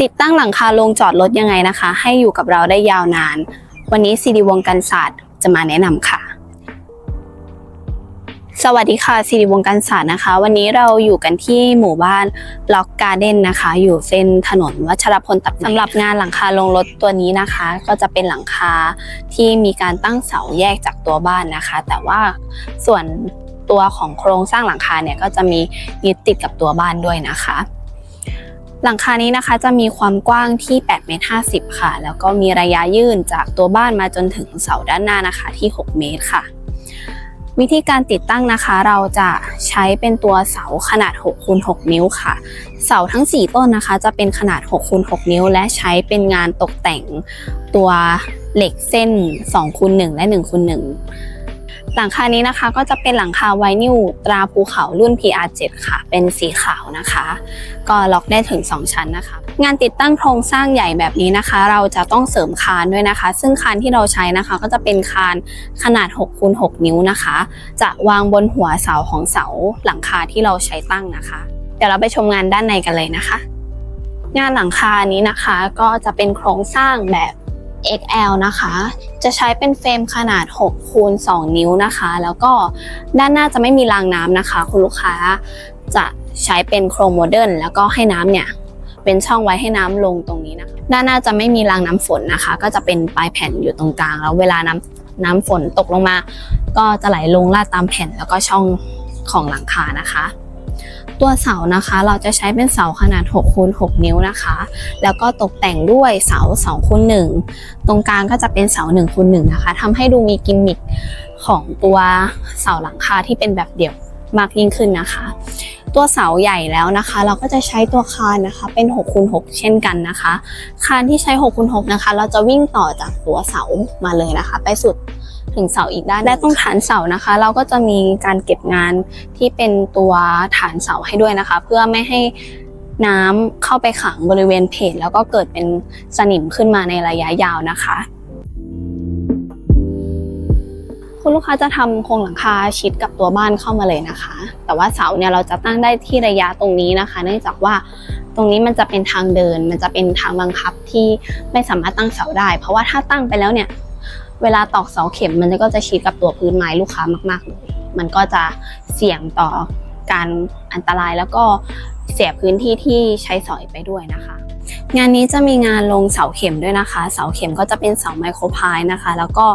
ติดตั้งหลังคาโรงจอดรถยังไงนะคะ ให้อยู่กับเราได้ยาวนาน วันนี้ซีดีวงการศาสตร์จะมาแนะนำค่ะ สวัสดีค่ะสิริวงการศาสตร์นะคะ วันนี้เราอยู่กันที่หมู่บ้านล็อกการ์เด้นนะคะ อยู่เส้นถนนวัชรพลตัดสำหรับงานหลังคาลงรถตัวนี้นะคะ ก็จะเป็นหลังคาที่มีการตั้งเสาแยกจากตัวบ้านนะคะ แต่ว่าส่วนตัวของโครงสร้างหลังคาเนี่ยก็จะมียึดติดกับตัวบ้านด้วยนะคะ หลังคานี้นะคะจะมีความกว้างที่8เมตร50 ค่ะ แล้วก็มีระยะยื่นจากตัวบ้านมาจนถึงเสาด้านหน้านะคะที่ 6 เมตรค่ะ วิธีการติดตั้งนะคะเราจะใช้เป็นตัวเสาขนาด6คูณ6นิ้วค่ะ เสาทั้ง 4 ต้นนะคะ จะเป็นขนาด6คูณ6นิ้ว และใช้เป็นงานตกแต่งตัวเหล็กเส้น2คูณ1และ1คูณ1 หลังคานี้นะคะก็จะเป็นหลังคาไวนิลตราภูเขารุ่น PR7 ค่ะ เป็นสีขาวนะคะ ก็ล็อกได้ถึง 2 ชั้นนะคะ งานติดตั้งโครงสร้างใหญ่แบบนี้นะคะ เราจะต้องเสริมคานด้วยนะคะ ซึ่งคานที่เราใช้นะคะ ก็จะเป็นคานขนาด6คูณ6นิ้วนะคะ จะวางบนหัวเสาของเสาหลังคาที่เราใช้ตั้งนะคะ เดี๋ยวเราไปชมงานด้านในกันเลยนะคะ งานหลังคานี้นะคะก็จะเป็นโครงสร้างแบบ XL นะคะ จะใช้เป็นเฟรมขนาด6คูณ2นิ้วนะคะ แล้วก็ด้านหน้าจะไม่มีรางน้ำนะคะ คุณลูกค้าจะใช้เป็นโครงโมเดิร์นแล้วก็ให้น้ำเนี่ยเป็นช่องไว้ให้น้ำลงตรงนี้นะคะ ด้านหน้าจะไม่มีรางน้ำฝนนะคะ ก็จะเป็นปลายแผ่นอยู่ตรงกลาง แล้วเวลาน้ำน้ำฝนตกลงมา ก็จะไหลลงลาดตามแผ่นแล้วก็ช่องของหลังคานะคะ ตัวเสานะคะ เราจะใช้เป็นเสาขนาด6คูณ6นิ้วนะคะ แล้วก็ตกแต่งด้วยเสา2คูณ1ตรงกลางก็จะเป็นเสา1คูณ1นะคะทำให้ดูมีกิมมิคของตัวเสาหลังคาที่เป็นแบบเดี่ยวมากยิ่งขึ้นนะคะ ตัวเสาใหญ่แล้วนะคะ เราก็จะใช้ตัวคานนะคะเป็น6คูณ6เช่นกันนะคะ คานที่ใช้6คูณ6นะคะ เราจะวิ่งต่อจากตัวเสามาเลยนะคะ ไปสุด ถึงเสาอีกด้านและตรงฐานเสานะคะ เราก็จะมีการเก็บงานที่เป็นตัวฐานเสาให้ด้วยนะคะ เพื่อไม่ให้น้ำเข้าไปขังบริเวณเพจแล้วก็เกิดเป็นสนิมขึ้นมาในระยะยาวนะคะคุณลูกค้าจะทำโครงหลังคาชิดกับตัวบ้านเข้ามาเลยนะคะ แต่ว่าเสาเนี่ยเราจะตั้งได้ที่ระยะตรงนี้นะคะ เนื่องจากว่าตรงนี้มันจะเป็นทางเดิน มันจะเป็นทางบังคับที่ไม่สามารถตั้งเสาได้ เพราะว่าถ้าตั้งไปแล้วเนี่ย เวลาตอกเสาเข็มมันก็จะชิดกับตัวพื้นไม้ลูกค้ามากๆเลยมันก็จะเสี่ยงต่อการอันตรายแล้วก็เสียพื้นที่ที่ใช้สอยไปด้วยนะคะ งานนี้จะมีงานลงเสาเข็มด้วยนะคะ เสาเข็มก็จะเป็นเสาไมโครพายนะคะ แล้วก็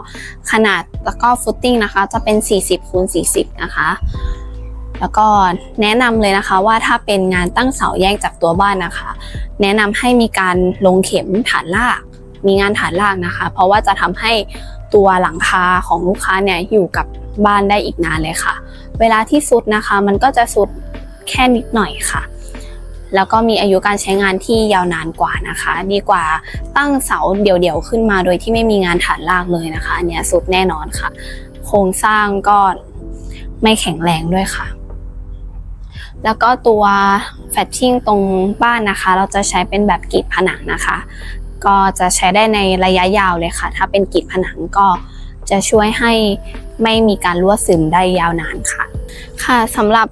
ขนาดแล้วก็ฟุตติ้งนะคะ จะเป็น 40คูณ40 นะคะ แล้วก็แนะนำเลยนะคะว่าถ้าเป็นงานตั้งเสาแยกจากตัวบ้านนะคะ แนะนำให้มีการลงเข็มฐานราก มีงานฐานรากนะคะ เพราะว่าจะทำให้ตัวหลังคาของลูกค้าเนี่ยอยู่กับบ้านได้อีกนานเลยค่ะ เวลาที่สุดนะคะ มันก็จะสุดแค่นิดหน่อยค่ะ แล้วก็มีอายุการใช้งานที่ยาวนานกว่านะคะ ดีกว่าตั้งเสาเดี่ยวๆขึ้นมาโดยที่ไม่มีงานฐานรากเลยนะคะอันนี้สุดแน่นอนค่ะ โครงสร้างก็ไม่แข็งแรงด้วยค่ะ แล้วก็ตัวแฟชชิ่งตรงบ้านนะคะ เราจะใช้เป็นแบบกรีดผนังนะคะ ก็จะใช้ได้ในระยะยาวเลยค่ะ ถ้าเป็นกรีดผนังก็จะช่วยให้ไม่มีการรั่วซึมได้ยาวนานค่ะ ค่ะสำหรับ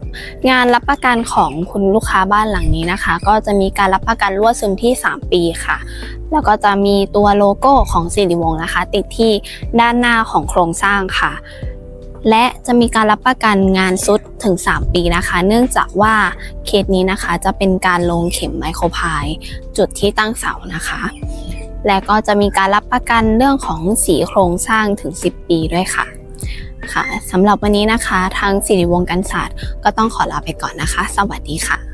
งานรับประกันของคุณลูกค้าบ้านหลังนี้นะคะ ก็จะมีการรับประกันรั่วซึมที่ 3 ปีค่ะ แล้วก็จะมีตัวโลโก้ของสิริวงศ์นะคะ ติดที่ด้านหน้าของโครงสร้างค่ะ และจะมีการรับประกันงานสุดถึง 3 ปีนะคะ เนื่องจากว่าเคสนี้นะคะจะเป็นการลงเข็มไมโครพายจุดที่ตั้งเสานะคะ และก็จะมีการรับประกันเรื่องของสีโครงสร้างถึง 10 ปีด้วยค่ะค่ะสำหรับวันนี้นะคะ ทางสิริวงศ์กันศาสตร์ก็ต้องขอลาไปก่อนนะคะ สวัสดีค่ะ